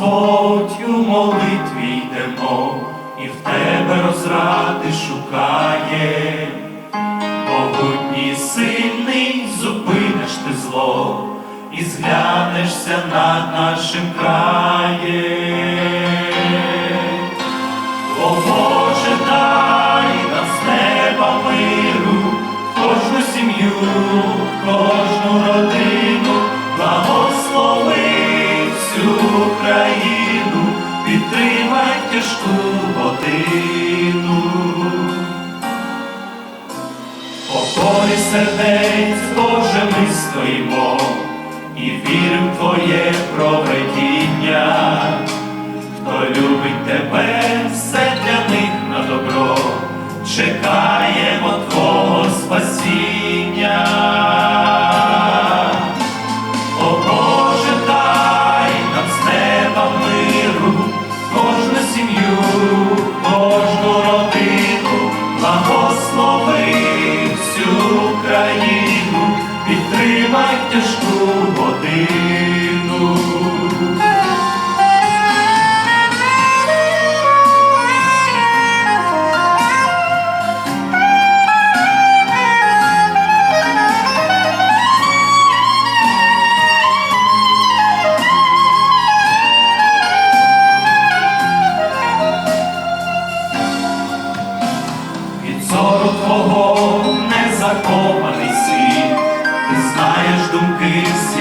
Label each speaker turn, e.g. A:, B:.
A: Господь, у молитві йдемо, і в тебе розради шукає. Могутній сильний, зупиниш ти зло і зглянешся над нашим краєм. Тяжку годину. Покорі сердець, Боже, ми стоїмо і вірим в Твоє проведіння. Хто любить тебе, все Від твого не закопаний світ, ти знаєш думки всі